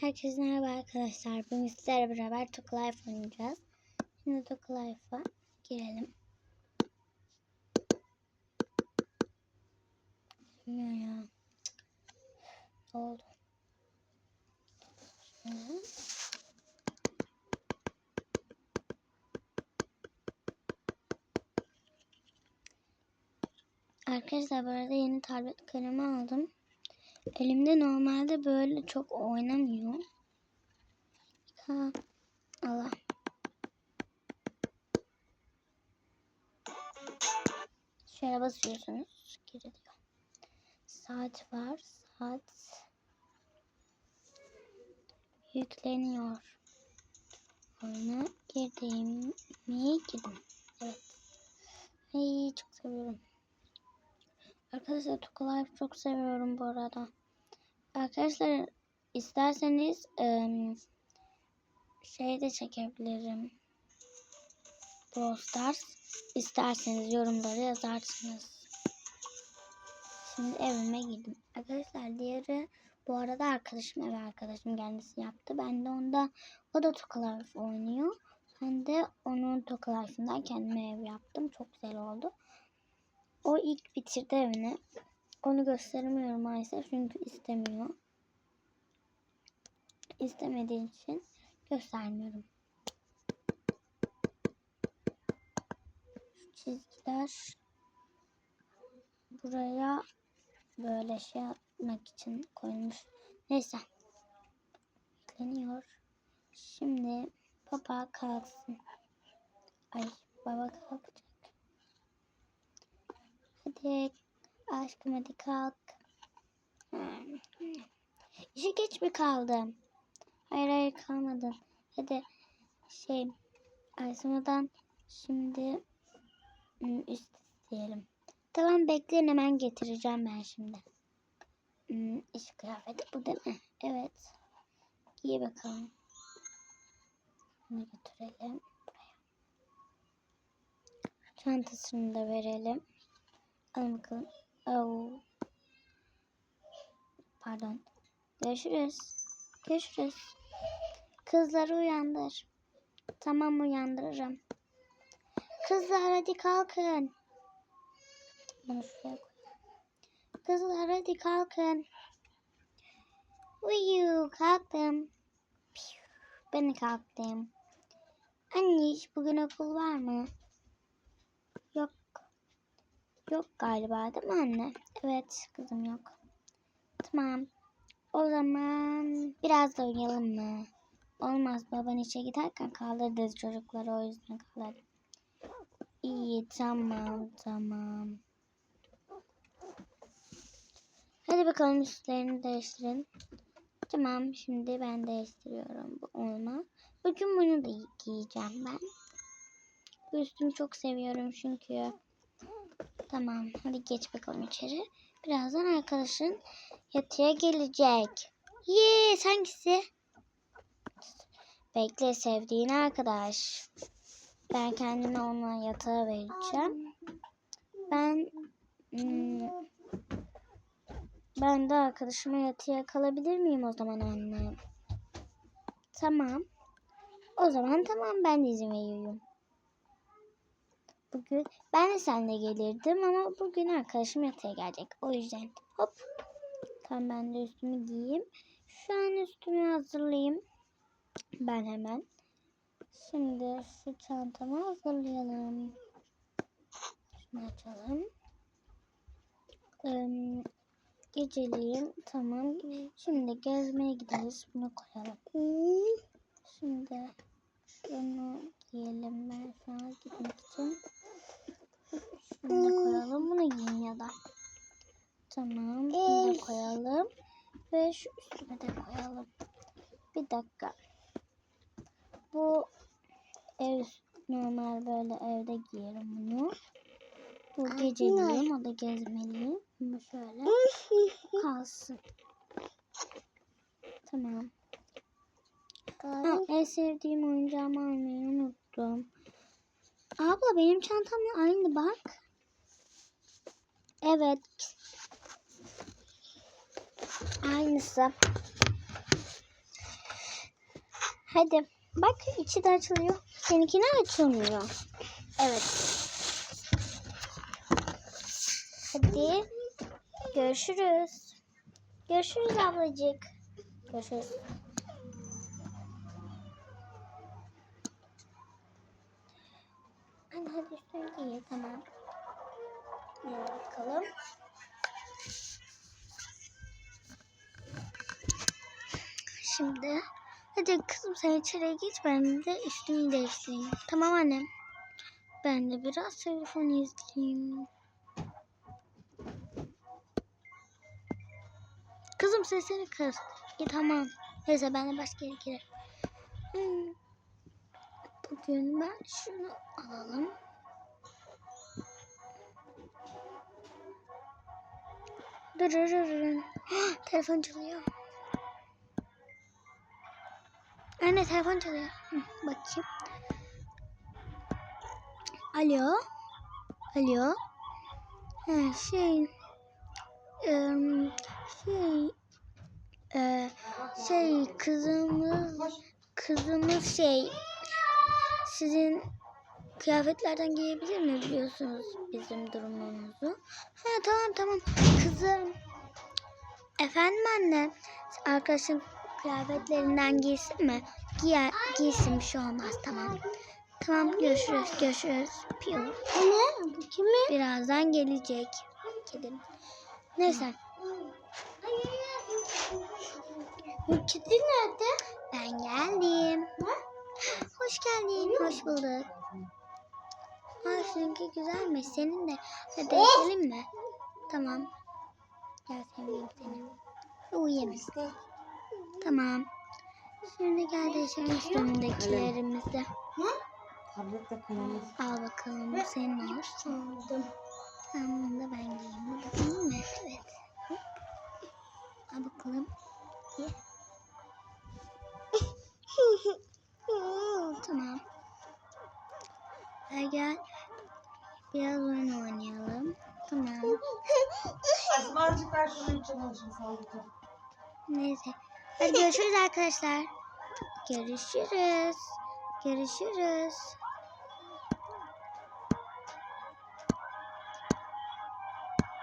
Herkese merhaba arkadaşlar. Bugün sizlerle beraber Took Life oynayacağız. Şimdi Took Life'a girelim. Bilmiyorum ya. Oldu. Şimdi. Arkadaşlar bu arada yeni tablet kalemi aldım. Elimde normalde böyle çok oynamıyor. Ha, Allah. Şöyle basıyorsunuz. Geri diyor. Saat var. Saat yükleniyor. Oyuna girdim mi? Girdim. Evet. Ay çok seviyorum. Arkadaşlar Toka çok seviyorum bu arada. Arkadaşlar isterseniz şey de çekebilirim. Brawl Stars. İsterseniz yorumları yazarsınız. Şimdi evime girdim. Arkadaşlar diğeri bu arada arkadaşım ev arkadaşım kendisi yaptı. Ben de onda o da Toka oynuyor. Ben de onun Toka kendime ev yaptım. Çok güzel oldu. O ilk bitirdi evini. Onu gösteremiyorum maalesef çünkü istemiyor. İstemediği için göstermiyorum. Şu çizgiler buraya böyle şey yapmak için koymuş. Neyse. Yükleniyor. Şimdi baba kalksın. Ay baba kalkacak. Hadi aşkım hadi kalk. İşe geç mi kaldım? Hayır hayır kalmadın. Hadi şey Aysima'dan şimdi hmm, üst isteyelim. Tamam bekleyin hemen getireceğim ben şimdi. Hmm, iş kıyafeti bu değil mi? Evet. Giy bakalım. Bunu götürelim buraya. Çantasını da verelim. Alın bakalım. Oh. Pardon. Görüşürüz. Görüşürüz. Kızları uyandır. Tamam uyandırırım. Kızlar hadi kalkın. Kızlar hadi kalkın. Uyu kalktım. Ben kalktım. Anne bugün okul var mı? Yok. Yok galiba değil mi anne? Evet kızım yok. Tamam. O zaman biraz da uyuyalım mı? Olmaz baban işe giderken kaldırdı çocukları o yüzden kaldırdı. İyi tamam tamam. Hadi bakalım üstlerini değiştirin. Tamam şimdi ben değiştiriyorum. Bu olmaz. Bugün bunu da giyeceğim ben. Bu üstümü çok seviyorum çünkü. Tamam hadi geç bakalım içeri. Birazdan arkadaşın yatıya gelecek. Yes hangisi? Bekle sevdiğin arkadaş. Ben kendime ona yatağa vereceğim. Ben hmm, ben de arkadaşıma yatıya kalabilir miyim o zaman anne? Tamam. O zaman tamam ben de izin veriyorum. Bugün ben de seninle gelirdim ama bugün arkadaşım yatağa gelecek. O yüzden hop. Tamam ben de üstümü giyeyim. Şu an üstümü hazırlayayım. Ben hemen. Şimdi şu çantamı hazırlayalım. Şunu açalım. Ee, geceliğim tamam. Şimdi gezmeye gideriz. Bunu koyalım. Şimdi şunu giyelim ben an gitmek için. Şunu da koyalım. Bunu giyin ya da. Tamam. Bunu da koyalım. Ve şu üstüne de koyalım. Bir dakika. Bu ev normal böyle evde giyerim bunu. Bu geceliğim. O da gezmeliyim. Bu şöyle kalsın. Tamam. Ha, en sevdiğim oyuncağımı almayı unuttum. Abla benim çantamla aynı bak. Evet. Aynısı. Hadi. Bak içi de açılıyor. Seninkine açılmıyor. Evet. Hadi. Görüşürüz. Görüşürüz ablacık. Görüşürüz. Hadi hadi üstüne giy. Tamam. Bakalım. Şimdi hadi kızım sen içeri git ben de üstümü değiştireyim. Tamam annem. Ben de biraz telefon izleyeyim. Kızım sesini kız. İyi tamam. Neyse ben de başka yere girerim. Hmm. Bugün ben şunu alalım. Durururun. Telefon çalıyor. Anne telefon çalıyor. Hı, bakayım. Alo. Alo. Ha, şey. em, şey. e, şey kızımız kızımız şey sizin kıyafetlerden giyebilir mi biliyorsunuz bizim durumumuzu? Ha tamam tamam kızım. Efendim anne arkadaşın kıyafetlerinden giysin mi? Giyer, giysin bir şey olmaz tamam. Tamam görüşürüz görüşürüz. Piyo. Ne? Bu kimi? Birazdan gelecek. Kedim. Neyse Bu kedi nerede? ben geldim. Ne? Hoş geldin. Hoş bulduk. Ay seninki güzelmiş. Senin de. Hadi değişelim mi? Tamam. Gel seveyim seni. Uyuyalım. Tamam. Şimdi gel değişelim üstündekilerimizi. Ne? Tabletle kalemi. Al bakalım bu senin olsun. Aldım. Tamam bunu da ben giyeyim. Benim mi? Evet. Hop. Al bakalım. Ye. Tamam. Hadi gel. Biraz oyun oynayalım. Tamam. Azmacık ver şunun için alışın sağlıklı. Neyse. Hadi görüşürüz arkadaşlar. Görüşürüz. Görüşürüz.